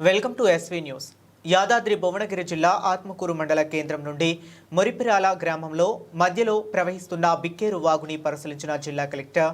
Welcome to SV news. Yadadri Bhuvanagiri జిల్లా ఆత్మకూరు మండల కేంద్రం నుండి మురిపిరాల గ్రామంలో మధ్యలో ప్రవహిస్తున్న బిక్కేరు వాగుని పరిశీలించిన జిల్లా కలెక్టర్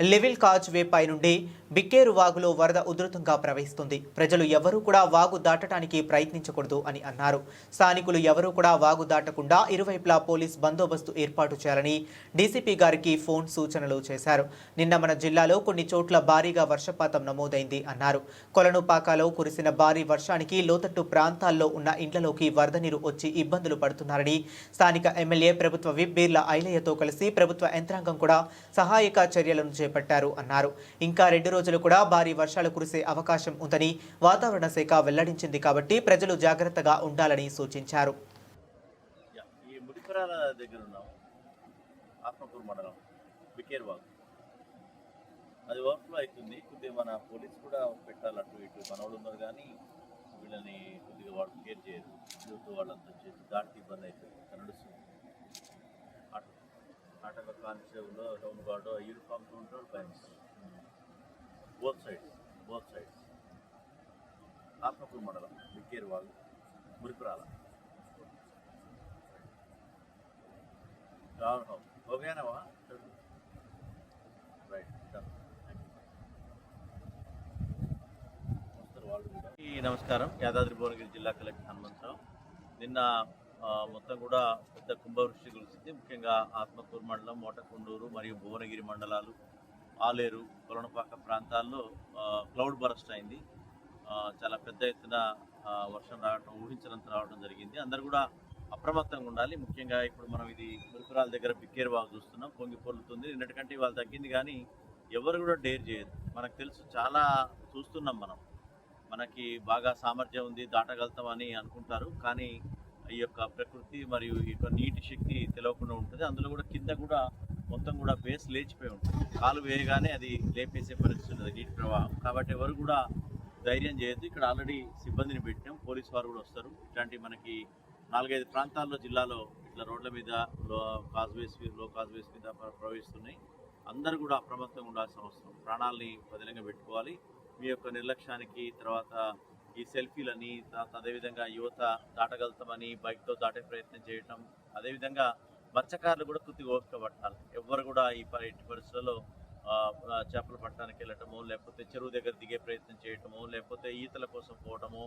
లెవిల్ కాజ్ వేపై నుండి బిక్కేరు వాగులో వరద ఉధృతంగా ప్రవహిస్తుంది. ప్రజలు ఎవరూ కూడా వాగు దాటడానికి ప్రయత్నించకూడదు అని అన్నారు. స్థానికులు ఎవరూ కూడా వాగు దాటకుండా ఇరువైపులా పోలీస్ బందోబస్తు ఏర్పాటు చేయాలని డీసీపీ గారికి ఫోన్ సూచనలు చేశారు. నిన్న మన జిల్లాలో కొన్ని చోట్ల భారీగా వర్షపాతం నమోదైంది అన్నారు. కొలనుపాకాలో కురిసిన భారీ వర్షానికి లోతట్టు ప్రాంతాల్లో ఉన్న ఇండ్లలోకి వరద నీరు వచ్చి ఇబ్బందులు పడుతున్నారని స్థానిక ఎమ్మెల్యే ప్రభుత్వ విప్ బీర్ల ఐలయ్యతో కలిసి ప్రభుత్వ యంత్రాంగం కూడా సహాయక చర్యలను చేపట్టారు అన్నారు. ఇంకా రెండు రోజులు కూడా భారీ వర్షాలు కురిసే అవకాశం ఉందని వాతావరణ శాఖ వెల్లడించింది కాబట్టి ప్రజలు జాగ్రత్తగా ఉండాలని సూచించారు. యా, ఈ ముడిపురాల అది ఓవర్ఫ్లో అవుతుంది. కొద్దిగా మన పోలీస్ కూడా పెట్టాలి అటు ఇటు. మన వాళ్ళు ఉన్నారు కానీ వీళ్ళని కొద్దిగా వాళ్ళు కేర్ చేయరు. యూత్ వాళ్ళంతా చేసి దాటికి ఇబ్బంది అవుతుంది. నడుస్తుంది. ఒక కానిస్టేబుల్ హోమ్ గార్డు యూనిఫామ్స్ ఉంటాడు pines both sides both sides Atmakur మండలం విక్కేరు వాళ్ళు మురిపురాల. టౌన్ హోమ్ ఓకేనావా రైట్ నమస్కారం. యాదాద్రి భువనగిరి జిల్లా కలెక్టర్ హనుమంతరావు. నిన్న మొత్తం కూడా పెద్ద కుంభవృష్టి కురిసింది ముఖ్యంగా ఆత్మకూరు మండలం మోటకొండూరు మరియు భువనగిరి మండలాలు ఆలేరు కొలనపాక ప్రాంతాల్లో క్లౌడ్ బరస్ట్ అయింది. చాలా పెద్ద ఎత్తున వర్షం రావడం ఊహించినంత రావడం జరిగింది. అందరు కూడా అప్రమత్తంగా ఉండాలి. ముఖ్యంగా ఇప్పుడు మనం ఇది మురుకురాల దగ్గర బిక్కేరు బాగా చూస్తున్నాం. పొంగి పొల్లుతుంది నిన్నటికంటే ఇవాళ తగ్గింది కానీ ఎవరు కూడా డేర్ చేయరు. మనకు తెలుసు చాలా చూస్తున్నాం మనం. మనకి బాగా సామర్థ్యం ఉంది దాటగలుగుతామని అనుకుంటారు. కానీ ఈ యొక్క ప్రకృతి మరియు ఈ యొక్క నీటి శక్తి తెలవకుండా ఉంటుంది. అందులో కూడా కింద కూడా మొత్తం కూడా బేస్ లేచిపోయి ఉంటుంది. కాలు వేయగానే అది లేపేసే పరిస్థితి ఉంటుంది నీటి ప్రవాహం. కాబట్టి ఎవరు కూడా ధైర్యం చేయొద్దు. ఇక్కడ ఆల్రెడీ సిబ్బందిని పెట్టాం పోలీస్ వారు కూడా వస్తారు. ఇట్లాంటి మనకి నాలుగైదు ప్రాంతాల్లో జిల్లాలో ఇట్లా రోడ్ల మీద లో కాజ్వేస్లో కాజ్వేస్ మీద ప్రవహిస్తున్నాయి. అందరూ కూడా అప్రమత్తంగా ఉండాల్సిన అవసరం. ప్రాణాలని పదిలంగా పెట్టుకోవాలి. మీ యొక్క నిర్లక్ష్యానికి తర్వాత ఈ సెల్ఫీలని అదేవిధంగా యువత దాటగలుగుతామని బైక్తో దాటే ప్రయత్నం చేయటం అదేవిధంగా మత్స్యకారులు కూడా కొద్దిగా ఓపిక పట్టాలి. ఎవ్వరు కూడా ఈ పరి ఎట్టి పరిస్థితుల్లో చేపలు పట్టడానికి వెళ్ళటము లేకపోతే చెరువు దగ్గర దిగే ప్రయత్నం చేయటము లేకపోతే ఈతల కోసం పోవటము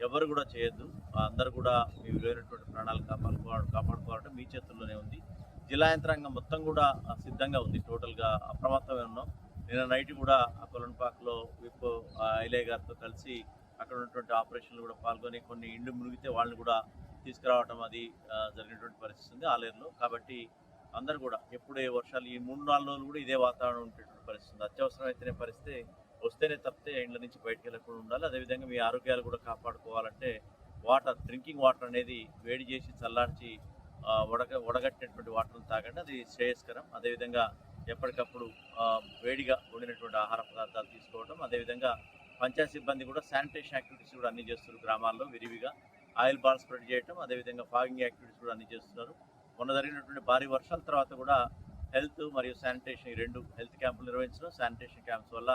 ఎవరు కూడా చేయొద్దు. అందరు కూడా మీ విలువైనటువంటి ప్రాణాలు కాపాడుకోవడం కాపాడుకోవడం మీ చేతుల్లోనే ఉంది. జిల్లా యంత్రాంగం మొత్తం కూడా సిద్ధంగా ఉంది. టోటల్గా అప్రమత్తమే ఉన్నాం. నిన్న నైట్ కూడా ఆ కొలన్పాక్లో విప్ ఆ, గారితో కలిసి అక్కడ ఉన్నటువంటి ఆపరేషన్లు కూడా పాల్గొని కొన్ని ఇండ్లు మునిగితే వాళ్ళని కూడా తీసుకురావడం అది జరిగినటువంటి పరిస్థితి ఉంది ఆలయంలో కాబట్టి అందరు కూడా ఎప్పుడే వర్షాలు ఈ మూడు నాలుగు రోజులు కూడా ఇదే వాతావరణం ఉండేటువంటి పరిస్థితి ఉంది అత్యవసరం అయితేనే పరిస్థితి వస్తేనే తప్పితే ఇండ్ల నుంచి బయటకు వెళ్ళకుండా ఉండాలి. అదేవిధంగా మీ ఆరోగ్యాలు కూడా కాపాడుకోవాలంటే వాటర్ డ్రింకింగ్ వాటర్ అనేది వేడి చేసి చల్లార్చి వడగ వడగట్టినటువంటి వాటర్ని తాగండి. అది శ్రేయస్కరం. అదేవిధంగా ఎప్పటికప్పుడు వేడిగా వండినటువంటి ఆహార పదార్థాలు తీసుకోవడం అదేవిధంగా పంచాయతీ సిబ్బంది కూడా శానిటేషన్ యాక్టివిటీస్ కూడా అన్ని చేస్తున్నారు గ్రామాల్లో విరివిగా. ఆయిల్ బాల్ స్ప్రెడ్ చేయటం అదేవిధంగా ఫాగింగ్ యాక్టివిటీస్ కూడా అన్ని చేస్తున్నారు. మొన్న జరిగినటువంటి భారీ వర్షాల తర్వాత కూడా హెల్త్ మరియు శానిటేషన్ ఈ రెండు హెల్త్ క్యాంపులు నిర్వహించడం శానిటేషన్ క్యాంప్స్ వల్ల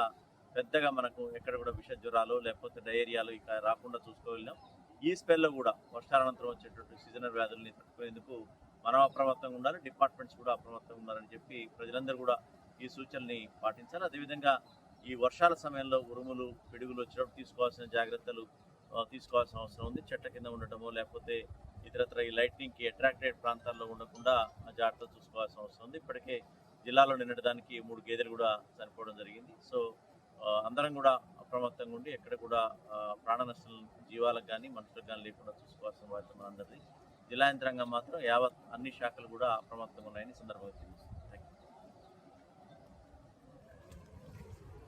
పెద్దగా మనకు ఎక్కడ కూడా విష జ్వరాలు లేకపోతే డయేరియాలు ఇక రాకుండా చూసుకోగలిగినాం. ఈ స్పెల్లో కూడా వర్షానంతరం వచ్చేటువంటి సీజనల్ వ్యాధుల్ని తట్టుకునేందుకు మనం అప్రమత్తంగా ఉండాలి డిపార్ట్మెంట్స్ కూడా అప్రమత్తంగా ఉండాలని చెప్పి ప్రజలందరూ కూడా ఈ సూచనల్ని పాటించాలి. అదేవిధంగా ఈ వర్షాల సమయంలో ఉరుములు పిడుగులు వచ్చినప్పుడు తీసుకోవాల్సిన జాగ్రత్తలు తీసుకోవాల్సిన అవసరం ఉంది. చెట్ల కింద ఉండటమో లేకపోతే ఇతరత్ర ఈ లైట్నింగ్కి అట్రాక్టెడ్ ప్రాంతాల్లో ఉండకుండా ఆ చూసుకోవాల్సిన అవసరం ఉంది. ఇప్పటికే జిల్లాలో నిన్నటి దానికి మూడు గేదెలు కూడా చనిపోవడం జరిగింది. సో అందరం కూడా అప్రమత్తంగా ఉండి ఎక్కడ కూడా ప్రాణ నష్టం జీవాలకు కానీ మనుషులకు కానీ లేకుండా చూసుకోవాల్సిన బాధ్యత మనందరిది జిల్లా యంత్రాంగం మాత్రం యావత్ అన్ని శాఖలు కూడా అప్రమత్తంగా ఉన్నాయని సందర్భంగా తెలియజేస్తున్నాను